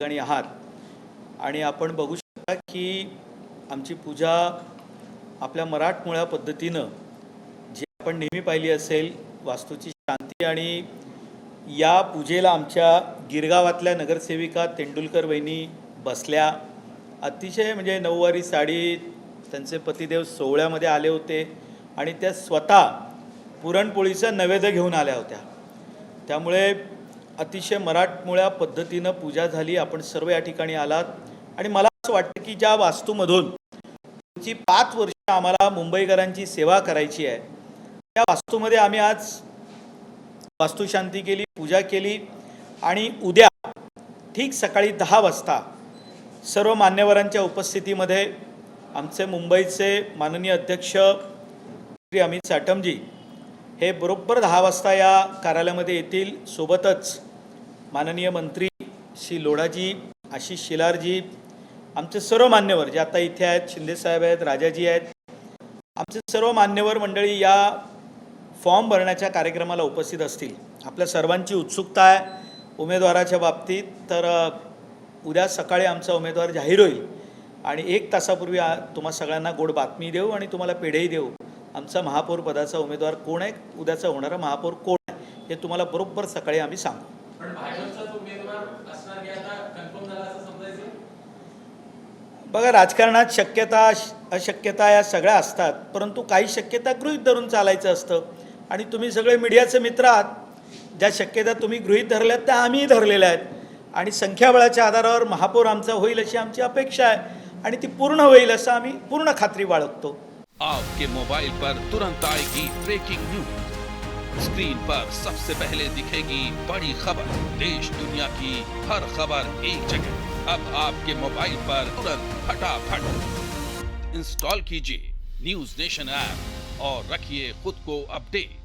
ठिकाणी आहात. आणि आपण बघू शकता की आमची पूजा आपल्या मराठमोळ्या पद्धतीनं जी आपण नेहमी पाहिली असेल वास्तूची शांती आणि या पूजेला आमच्या गिरगावातल्या नगरसेविका तेंडुलकर वहिनी बसल्या. अतिशय म्हणजे नऊवारी साडी त्यांचे पतिदेव सोहळ्यामध्ये आले होते आणि त्या स्वतः पुरणपोळीचं नैवेद्य घेऊन आल्या होत्या. त्यामुळे अतिशय मराठमोळ्या पद्धतीनं पूजा झाली. आपण सर्व या ठिकाणी आलात. आणि मला असं वाटतं की ज्या वास्तूमधून पुढची पाच वर्ष आम्हाला मुंबईकरांची सेवा करायची आहे त्या वास्तूमध्ये आम्ही आज वास्तुशांती केली पूजा केली. आणि उद्या ठीक सकाळी दहा वाजता सर्व मान्यवरांच्या उपस्थितीमध्ये आमचे मुंबईचे माननीय अध्यक्ष श्री अमित साटमजी हे बरोबर दहा वाजता या कार्यालयामध्ये येतील. सोबतच माननीय मंत्री श्री लोढाजी आशिष शिलारजी आमचे सर्व मान्यवर जे आता इथे आहेत शिंदेसाहेब आहेत राजाजी आहेत आमचे सर्व मान्यवर मंडळी या फॉर्म भरण्याच्या कार्यक्रमाला उपस्थित असतील. आपल्या सर्वांची उत्सुकता आहे उमेदवाराच्या बाबतीत. तर उद्या सकाळी आमचा उमेदवार जाहीर होईल. आणि एक तासापूर्वी तुम्हा सगळ्यांना गोड बातमी देऊ आणि तुम्हाला पेढेही देऊ. आमचा महापौर पदाचा उमेदवार कोण आहे? उद्याचा होणारा महापौर कोण आहे? हे तुम्हाला बरोबर सकाळी आम्ही सांगू. पण भाजपचाच उमेदवार असणार की आता कन्फर्म झाला असं समजायचं? बघा राजकारणात शक्यता अशक्यता या सगळ्या असतात परंतु काही शक्यता गृहीत धरून चालायचं असतं. आणि तुम्ही सगळे मीडियाचे मित्र आहात ज्या शक्यता तुम्ही गृहीत धरल्यात त्या आम्हीही धरलेल्या आहेत. आणि संख्याबळाच्या आधारावर महापौर आमचा होईल अशी आमची अपेक्षा आहे. आणि ती पूर्ण होईल असं आम्ही पूर्ण खात्री बाळगतो. आपके मोबाइल पर तुरंत आएगी ब्रेकिंग न्यूज स्क्रीन पर सबसे पहले दिखेगी बड़ी खबर। देश दुनिया की हर खबर एक जगह। अब आपके मोबाइल पर तुरंत फटाफट इंस्टॉल कीजिए न्यूज़ नेशन ऐप और रखिए खुद को अपडेट।